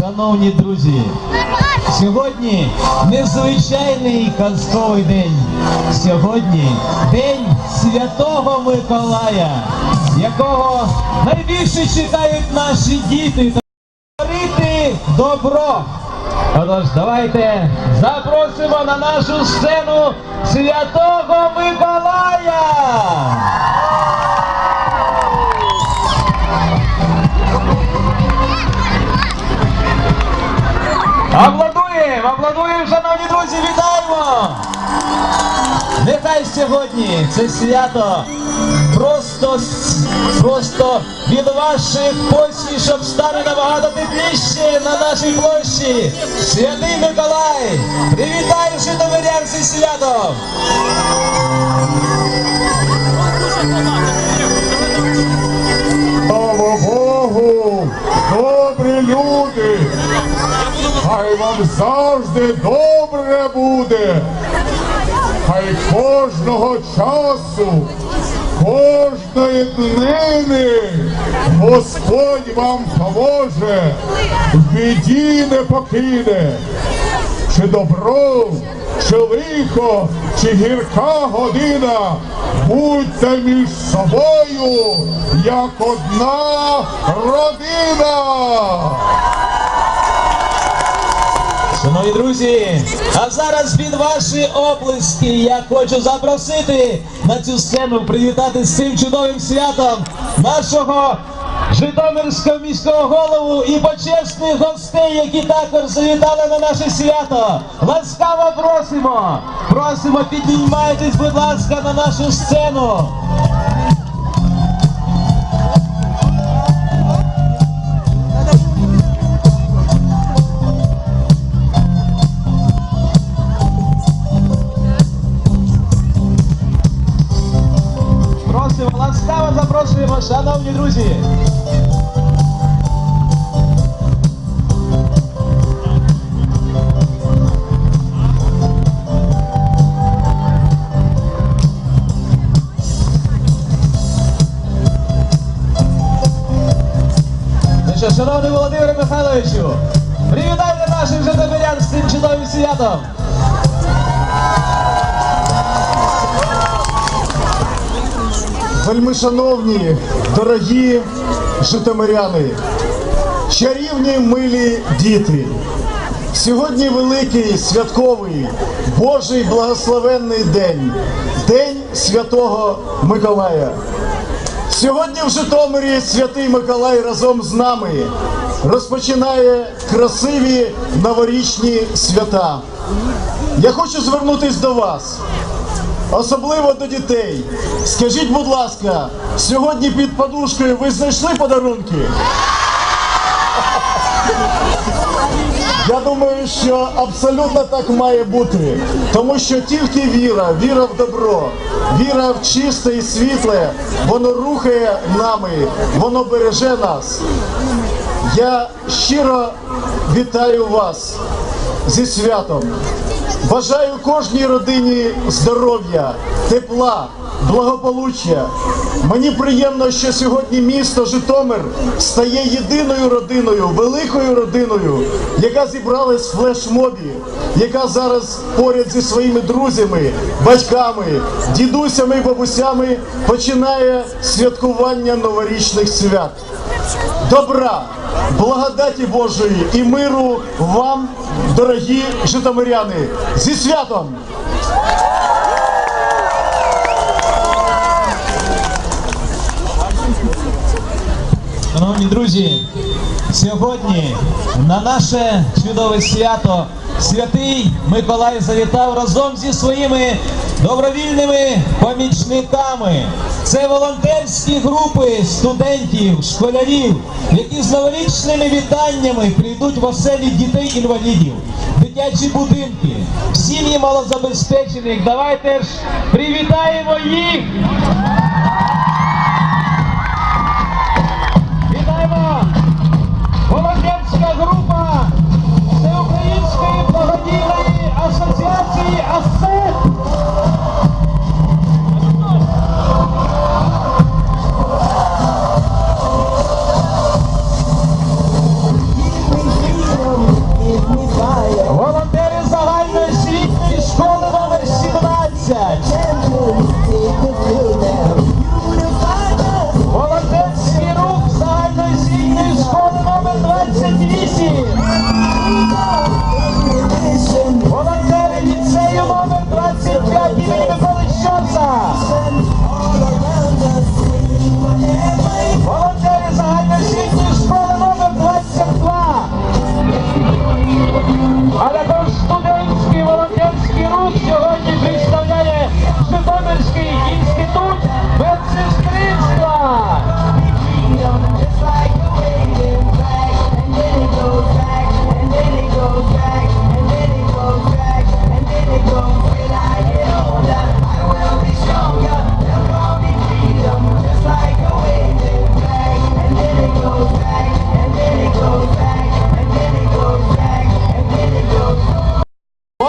шановні друзі, сьогодні незвичайний казковий день. Сьогодні день Святого Миколая, якого найбільше чекають наші діти творити добро. Отож, давайте запросимо на нашу сцену Святого Миколая. Аплодуємо, аплодуємо, шановні друзі, вітаємо! Нехай сьогодні це свято просто, просто від ваших посмішок стане набагато тепліше на нашій площі. Святий Миколай! Привітай житомирян зі святом! Слава Богу, добрі люди, хай вам завжди добре буде, хай кожного часу, кожної днини Господь вам поможе, в біді не покине, чи добро, чи лихо, чи гірка година, будьте між собою, як одна родина. Шановні друзі, а зараз під ваші оплески я хочу запросити на цю сцену привітати з цим чудовим святом нашого Житомирського міського голову і почесних гостей, які також завітали на наше свято. Ласкаво просимо! Просимо, піднімайтесь, будь ласка, на нашу сцену. Шановні друзі. Ну шановний Володимир Михайловичу, привітайте наших житомирян з цим чудовим святом. Вельмишановні, дорогі житомиряни, чарівні милі діти. Сьогодні великий святковий Божий благословенний день, День Святого Миколая. Сьогодні в Житомирі святий Миколай разом з нами розпочинає красиві новорічні свята. Я хочу звернутися до вас. Особливо до дітей. Скажіть, будь ласка, сьогодні під подушкою ви знайшли подарунки? Я думаю, що абсолютно так має бути. Тому що тільки віра, віра в добро, віра в чисте і світле, воно рухає нами, воно береже нас. Я щиро вітаю вас зі святом. Бажаю кожній родині здоров'я, тепла, благополуччя. Мені приємно, що сьогодні місто Житомир стає єдиною родиною, великою родиною, яка зібралась в флешмобі, яка зараз поряд зі своїми друзями, батьками, дідусями і бабусями починає святкування новорічних свят. Добра, благодаті Божої і миру вам, дорогі житомиряни, зі святом! Шановні друзі, сьогодні на наше чудове свято святий Миколай завітав разом зі своїми добровільними помічниками. Це волонтерські групи студентів, школярів, які з новорічними вітаннями прийдуть в оселі дітей-інвалідів, дитячі будинки, сім'ї малозабезпечених. Давайте ж привітаємо їх!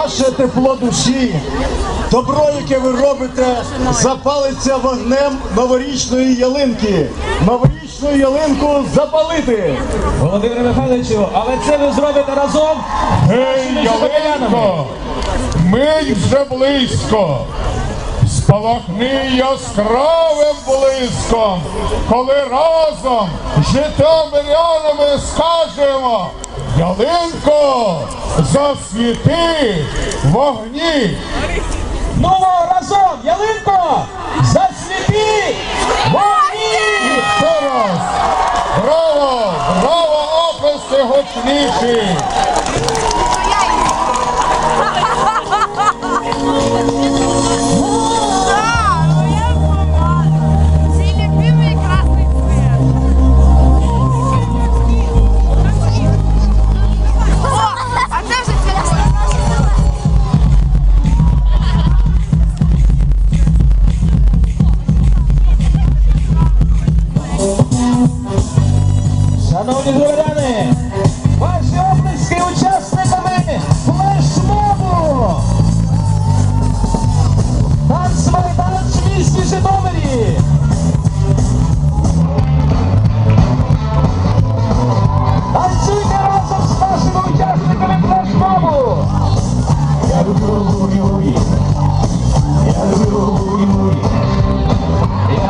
Ваше тепло душі, добро, яке ви робите, запалиться вогнем новорічної ялинки. Новорічну ялинку запалити. Володимире Михайловичу, але це ви зробите разом. Гей, ялинко, мить вже близько. Спалахни яскравим блиском, коли разом з житомирянами скажемо, ялинко, засвіти вогні. Ну, разом, ялинко, засвіти вогні! Ще раз! Браво! Браво, оплески гучніші!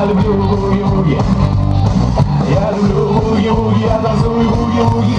Я люблю Я люблю буги-буги Я танцую буги-буги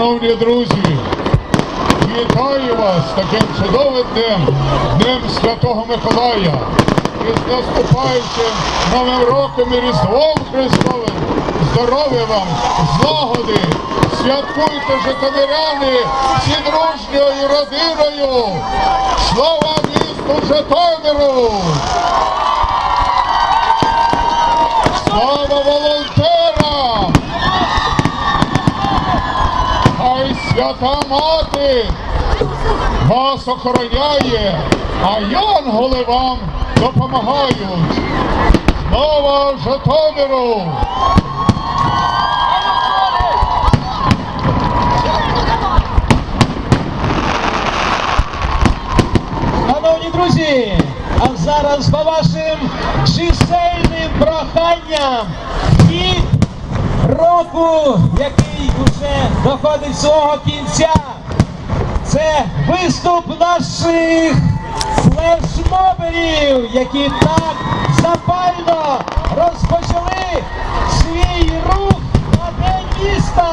Шановні друзі, вітаю вас таким чудовим днем, Днем Святого Миколая. І з наступаючим новим роком і Різдвом Христовим. Здоров'я вам, злагоди, святкуйте житомиряни всі дружньою родиною. Слава місту Житомиру! Слава волонтерам! Атамати вас охороняє, а янголи вам допомагають. Слава Житомиру! Шановні друзі, а зараз по вашим чисельним проханням і року, який вже доходить свого кінця. Це виступ наших флешмоберів, які так запально розпочали свій рух на день міста.